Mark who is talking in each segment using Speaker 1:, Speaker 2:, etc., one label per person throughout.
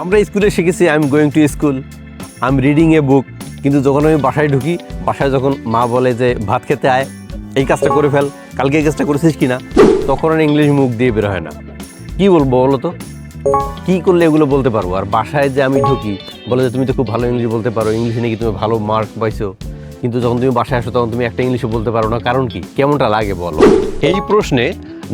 Speaker 1: আমরা স্কুলে শিখেছি I am going to school I am reading a book কিন্তু যখন আমি বাসায় ঢুকি, বাসায় যখন মা বলে যে, ভাত খেতে আয়, এই কাজটা করে ফেল, কালকে এই কাজটা করেছিস কি না? তখন আর ইংলিশ মুখ দিয়ে বের হয় না। কি বলব বলো তো? কি করলে এগুলো বলতে পারব? আর বাসায় যে আমি ঢুকি, বলে যে, তুমি তো খুব ভালো ইংলিশ বলতে পারো ইংলিশে নাকি তুমি ভালো মার্ক পাইছো? কিন্তু যখন তুমি বাসায় আসো, তখন তুমি একটা ইংলিশে বলতে পারো না। কারণ কি? কেমনটা লাগে বলো? এই প্রশ্নে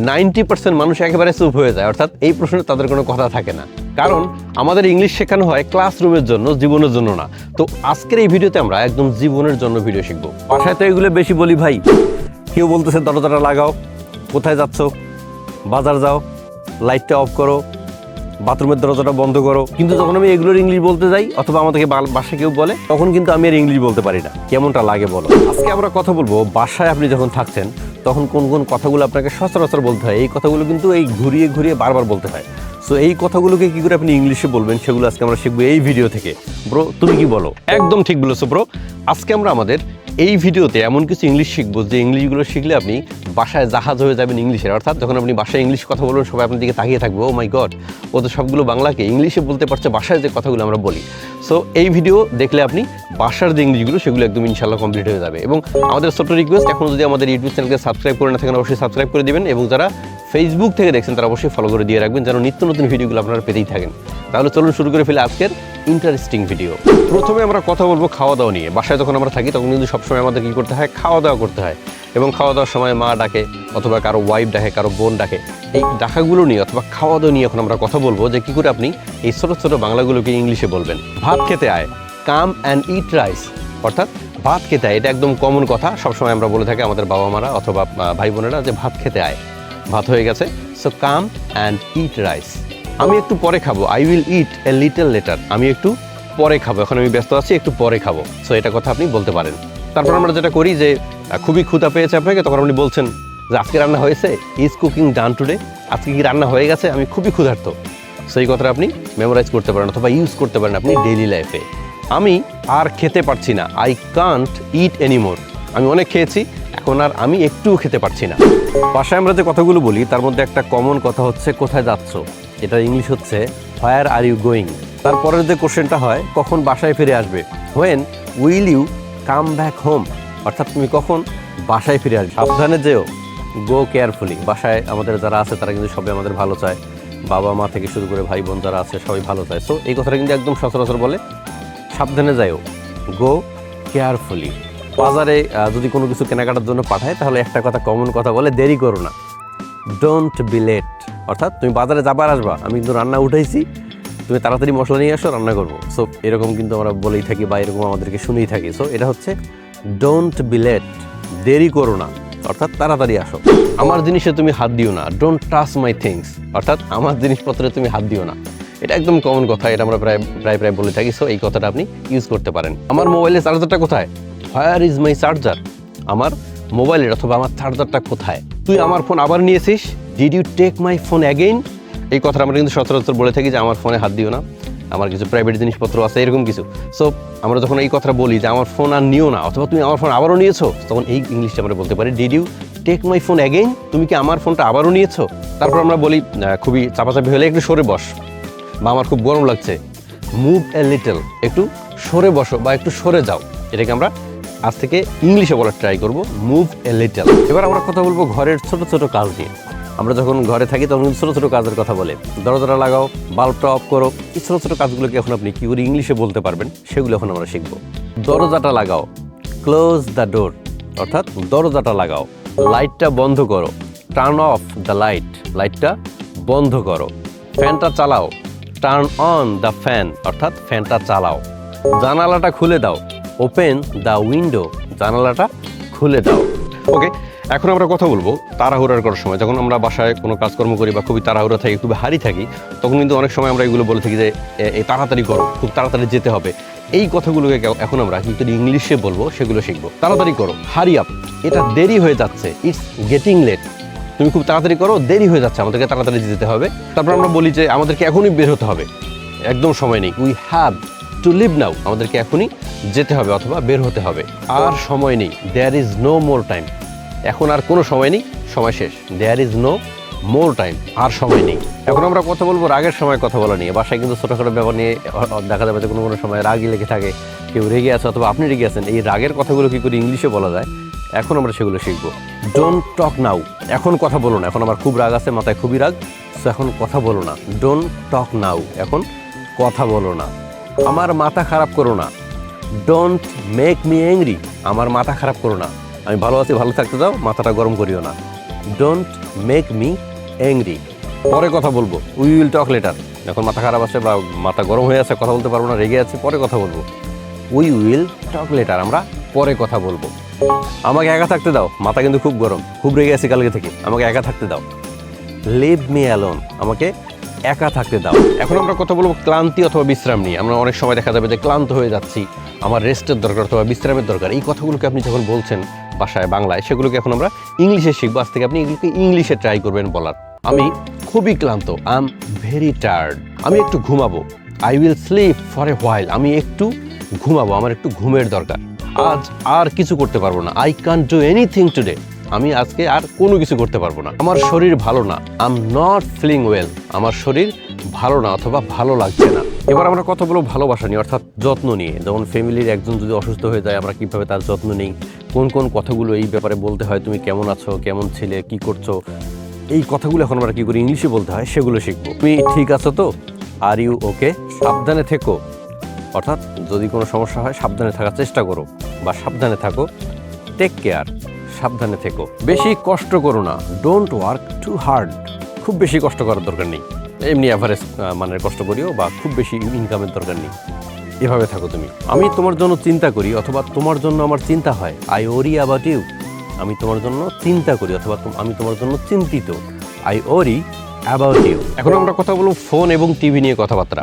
Speaker 1: নাইনটি পার্সেন্ট মানুষ একেবারে চুপ হয়ে যায়। অর্থাৎ এই প্রশ্নে তাদের কোনো কথা থাকে না। কারণ আমাদের ইংলিশ শেখানো হয় ক্লাসরুমের জন্য, জীবনের জন্য না। তো আজকের এই ভিডিওতে আমরা একদম জীবনের জন্য ভিডিও শিখব। বাসায় তো এগুলো বেশি বলি ভাই। কেউ বলতেছে, দরজাটা লাগাও। কোথায় যাচ্ছ? বাজার যাও। লাইটটা অফ করো। বাথরুমের দরজাটা বন্ধ করো। কিন্তু যখন আমি এগুলোর ইংলিশ বলতে যাই, অথবা আমাদেরকে বাসায় কেউ বলে, তখন কিন্তু আমি আর ইংলিশ বলতে পারি না। কেমনটা লাগে বলো? আজকে আমরা কথা বলব, বাসায় আপনি যখন থাকছেন, তখন কোন কোন কথাগুলো আপনাকে সচরাচর বলতে হয়? এই কথাগুলো কিন্তু এই ঘুরিয়ে ঘুরিয়ে বারবার বলতে হয়। সো এই কথাগুলোকে কি করে আপনি ইংলিশে বলবেন সেগুলো আজকে আমরা শিখব এই ভিডিও থেকে। ব্রো তুমি কি বলো? একদম ঠিক বলেছ ব্রো আজকে আমরা আমাদের এই ভিডিওতে এমন কিছু ইংলিশ শিখব যে ইংলিশগুলো শিখলে আপনি বাসায় জাহাজ হয়ে যাবেন ইংলিশের অর্থাৎ যখন আপনি বাসায় ইংলিশ কথা বলবেন, সবাই আপনার দিকে তাকিয়ে থাকবে ও মাই গড ও তো সবগুলো বাংলাকে ইংলিশে বলতে পারছে, বাসায় যে কথাগুলো আমরা বলি। সো এই ভিডিও দেখলে আপনি বাসার যে ইংলিশগুলো সেগুলো একদম ইনশাল্লাহ কমপ্লিট হয়ে যাবে। এবং আমাদের ছোট্ট রিকোয়েস্ট এখন যদি আমাদের ইউটিউব চ্যানেলকে সাবস্ক্রাইব করে না থাকেন, অবশ্যই সাবস্ক্রাইব করে দেবেন এবং যারা ফেসবুক থেকে দেখছেন, তারা অবশ্যই ফলো করে দিয়ে রাখবেন, যেন নিত্য নতুন ভিডিওগুলো আপনারা পেতেই থাকেন। তাহলে চলুন শুরু করে ফেলে আজকের ইন্টারেস্টিং ভিডিও প্রথমে আমরা কথা বলব খাওয়া দাওয়া নিয়ে। বাসায় যখন আমরা থাকি, তখন কিন্তু সবসময় আমাদের কী করতে হয়? খাওয়া দাওয়া করতে হয়। এবং খাওয়া দাওয়ার সময় মা ডাকে, অথবা কারও ওয়াইফ ডাকে, কারও বোন ডাকে। এই ডাকাগুলো নিয়ে অথবা খাওয়া দাওয়া নিয়ে এখন আমরা কথা বলব যে কী করে আপনি এই ছোটো ছোটো বাংলাগুলোকে ইংলিশে বলবেন। ভাত খেতে আয়। Come and eat rice. অর্থাৎ ভাত খেতে আয়। এটা একদম কমন কথা। সবসময় আমরা বলে থাকি আমাদের বাবা মারা অথবা ভাই বোনেরা যে ভাত খেতে আয়। ভাত হয়ে গেছে। So come and eat rice. আমি একটু পরে খাব। I will eat a little later আমি একটু পরে খাব। এখন আমি ব্যস্ত আছি, একটু পরে খাব। সো এটা কথা আপনি বলতে পারেন। তারপর আমরা যেটা করি যে খুবই ক্ষুধা পেয়েছে আপনাকে, তখন আপনি বলছেন যে, আজকে রান্না হয়েছে? ইজ কুকিং ডান টুডে আজকে কি রান্না হয়ে গেছে? আমি খুবই ক্ষুধার্ত। সেই কথাটা আপনি মেমোরাইজ করতে পারেন অথবা ইউজ করতে পারেন আপনি ডেইলি লাইফে আমি আর খেতে পারছি না। আই কান্ট ইট এনিমোর আমি অনেক খেয়েছি, এখন আর আমি একটুও খেতে পারছি না। বাসায় আমরা যে কথাগুলো বলি, তার মধ্যে একটা কমন কথা হচ্ছে, কোথায় যাচ্ছ? এটা ইংলিশ হচ্ছে হোয়ার আর ইউ গোয়িং তারপরের যে কোশ্চেনটা হয়, কখন বাসায় ফিরে আসবে? When will you come back home অর্থাৎ তুমি কখন বাসায় ফিরে আসবে? সাবধানে যেও। গো কেয়ারফুলি বাসায় আমাদের যারা আছে, তারা কিন্তু সবাই আমাদের ভালো চায়। বাবা মা থেকে শুরু করে ভাই বোন যারা আছে, সবাই ভালো চায়। সো এই কথাটা কিন্তু একদম সচরাচর বলে। সাবধানে যাইও। গো কেয়ারফুলি বাজারে যদি কোনো কিছু কেনাকাটার জন্য পাঠায়, তাহলে একটা কথা কমন কথা বলে, দেরি করো না। ডোন্ট বি লেট অর্থাৎ তুমি বাজারে যাবার আসবা, আমি কিন্তু রান্না উঠাইছি, তুমি তাড়াতাড়ি মশলা নিয়ে আসো, রান্না করব। সো এরকম কিন্তু আমরা বলেই থাকি বা এরকম আমাদেরকে শুনেই থাকি। সো এটা হচ্ছে ডোন্ট বি লেট দেরি করো না, অর্থাৎ তাড়াতাড়ি আসো। আমার জিনিসে তুমি হাত দিও না ডোন্ট টাচ মাই থিংস অর্থাৎ আমার জিনিসপত্রে তুমি হাত দিও না। এটা একদম কমন কথা, এটা আমরা প্রায় প্রায় প্রায় বলে থাকি। সো এই কথাটা আপনি ইউজ করতে পারেন। আমার মোবাইলের চার্জারটা কোথায়? হোয়ার ইজ মাই চার্জার আমার মোবাইলের অথবা আমার চার্জারটা কোথায়? তুই আমার ফোন আবার নিয়েছিস? Did you take my phone again এই কথাটা আমরা কিন্তু সচরাচর বলে থাকি যে আমার ফোনে হাত দিও না। আমার কিছু প্রাইভেট জিনিসপত্র আছে, এরকম কিছু। সো আমরা যখন এই কথাটা বলি যে আমার ফোন আর নিও না, অথবা তুমি আমার ফোন আবারও নিয়েছো, তখন এই ইংলিশটা আমরা বলতে পারি did you take my phone again তুমি কি আমার ফোনটা আবারও নিয়েছো? তারপর আমরা বলি খুবই চাপাচাপি হলে একটু সরে বস। বা আমার খুব গরম লাগছে মুভ এ লিটল একটু সরে বসো বা একটু সরে যাও। এটাকে আমরা আজ থেকে ইংলিশে বলার ট্রাই করব মুভ এ লিটল এবার আমরা কথা বলব ঘরের ছোট ছোট কাজ নিয়ে। আমরা যখন ঘরে থাকি, তখন ছোট ছোট কাজের কথা বলে। দরজাটা লাগাও বাল্বটা অফ করো। এই ছোট ছোট কাজগুলোকে এখন আপনি কি করে ইংলিশে বলতে পারবেন, সেগুলো এখন আমরা শিখব। দরজাটা লাগাও ক্লোজ দ্য ডোর অর্থাৎ দরজাটা লাগাও। লাইটটা বন্ধ করো টার্ন অফ দ্য লাইট লাইটটা বন্ধ করো। ফ্যানটা চালাও টার্ন অন দ্য ফ্যান অর্থাৎ ফ্যানটা চালাও। জানালাটা খুলে দাও ওপেন দ্য উইন্ডো জানালাটা খুলে দাও। ওকে এখন আমরা কথা বলব তাড়াহুড়ার করার সময়। যখন আমরা বাসায় কোনো কাজকর্ম করি বা খুবই তাড়াহুড়া থাকি, খুবই হারি থাকি, তখন কিন্তু অনেক সময় আমরা এগুলো বলে থাকি যে এই তাড়াতাড়ি করো, খুব তাড়াতাড়ি যেতে হবে। এই কথাগুলোকে এখন আমরা কিন্তু ইংলিশে বলব, সেগুলো শিখব। তাড়াতাড়ি করো হারি আপ, এটা দেরি হয়ে যাচ্ছে ইটস গেটিং লেট তুমি খুব তাড়াতাড়ি করো, দেরি হয়ে যাচ্ছে, আমাদেরকে তাড়াতাড়ি যেতে হবে। তারপর আমরা বলি যে, আমাদেরকে এখনই বের হতে হবে। একদম সময় নেই। We have to leave now আমাদেরকে এখনই যেতে হবে অথবা বের হতে হবে। আর সময় নেই। There is no more time এখন আর কোনো সময় নেই, সময় শেষ। There is no more time আর সময় নেই। এখন আমরা কথা বলব রাগের সময় কথা বলা নিয়ে। বাসায় কিন্তু ছোটোখাটো ব্যাপার নিয়ে দেখা যাবে যে কোনো কোনো সময় রাগই লেগে থাকে। কেউ রেগে আছে অথবা আপনি রেগে আছেন। এই রাগের কথাগুলো কি করে ইংলিশে বলা যায়? এখন আমরা সেগুলো শিখব। ডোন্ট টক নাও এখন কথা বলো না। এখন আমার খুব রাগ আছে, মাথায় খুবই রাগ। সো এখন কথা বলো না। ডোন্ট টক নাও এখন কথা বলো না। আমার মাথা খারাপ করো না। ডোন্ট মেক মি অ্যাংরি আমার মাথা খারাপ করো না। আমি ভালো আছি, ভালো থাকতে দাও, মাথাটা গরম করিও না। ডোন্ট মেক মি অ্যাংরি পরে কথা বলব। উই উইল টক লেটার এখন মাথা খারাপ আছে বা মাথা গরম হয়ে আছে, কথা বলতে পারব না, রেগে আছে, পরে কথা বলব। উই উইল টক লেটার আমরা পরে কথা বলব। আমাকে একা থাকতে দাও, মাথা কিন্তু খুব গরম, খুব রেগে আছি কালকে থেকে। আমাকে একা থাকতে দাও। লিভ মি অ্যালোন আমাকে একা থাকতে দাও। এখন আমরা কথা বলব ক্লান্তি অথবা বিশ্রাম নিয়ে। আমরা অনেক সময় দেখা যাবে যে ক্লান্ত হয়ে যাচ্ছি। আমার রেস্টের দরকার অথবা বিশ্রামের দরকার। এই কথাগুলোকে আপনি যখন বলছেন বাসায় বাংলায়, সেগুলোকে এখন আমরা ইংলিশে শিখব। আজ থেকে আপনি এগুলোকে ইংলিশে ট্রাই করবেন বলার। আমি খুবই ক্লান্ত। আই এম ভেরি টায়ার্ড আমি একটু ঘুমাবো। I will sleep for a while আমি একটু ঘুমাবো। আমার একটু ঘুমের দরকার। আজ আর কিছু করতে পারব না। আই কান ডু এনিথিং টুডে আমি আজকে আর কোনো কিছু করতে পারব না। আমার শরীর ভালো না। I am not feeling well আমার শরীর ভালো না অথবা ভালো লাগছে না। এবার আমরা কথা বলব ভালোবাসা নিয়ে, অর্থাৎ যত্ন নিয়ে। যেমন ফ্যামিলির একজন যদি অসুস্থ হয়ে যায়, আমরা কীভাবে তার যত্ন নিই? কোন কোন কথাগুলো এই ব্যাপারে বলতে হয়? তুমি কেমন আছো? কেমন ছেলে? কি করছ? এই কথাগুলো এখন আমরা কি করি? ইংলিশে বলতে হয়, সেগুলো শিখব। তুমি ঠিক আছো তো? আর ইউ ওকে সাবধানে থেকো। অর্থাৎ যদি কোনো সমস্যা হয়, সাবধানে থাকার চেষ্টা করো। বা সাবধানে থাকো। টেক কেয়ার সাবধানে থেকো। বেশি কষ্ট করো না। ডোন্ট ওয়ার্ক টু হার্ড খুব বেশি কষ্ট করার দরকার নেই। এমনি অ্যাভারেজ মানের কষ্ট করিও বা খুব বেশি ইনকামের দরকার নেই। এভাবে থাকো তুমি। আমি তোমার জন্য চিন্তা করি অথবা তোমার জন্য আমার চিন্তা হয়। আই ওরি অ্যাবাউট ইউ আমি তোমার জন্য চিন্তা করি অথবা আমি তোমার জন্য চিন্তিত। আই ওরি অ্যাবাউট ইউ এখন আমরা কথা বলব ফোন এবং টিভি নিয়ে কথাবার্তা।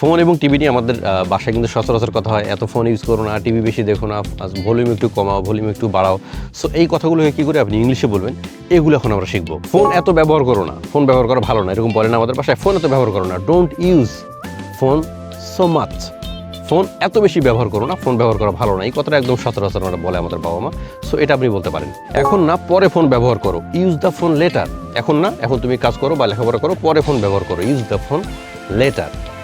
Speaker 1: ফোন এবং টিভি নিয়ে আমাদের বাসায় কিন্তু সচরাচর কথা হয়, এত ফোন ইউজ করো না, টিভি বেশি দেখো না ভলিউম একটু কমাও ভলিউম একটু বাড়াও। সো এই কথাগুলোকে কী করে আপনি ইংলিশে বলবেন? এগুলো এখন আমরা শিখব। ফোন এত ব্যবহার করো না। ফোন ব্যবহার করা ভালো না, এরকম বলে না আমাদের বাসায়। ফোন এত ব্যবহার করো না। Don't use phone so much phone এত বেশি ব্যবহার করো না, ফোন ব্যবহার করা ভালো না। এই কথাটা একদম সচরাচর বলে আমাদের বাবা মা। সো এটা আপনি বলতে পারেন। এখন না, পরে ফোন ব্যবহার করো। ইউজ দ্য ফোন লেটার এখন না, এখন তুমি কাজ করো বা লেখাপড়া করো, পরে ফোন ব্যবহার করো। Use the phone letter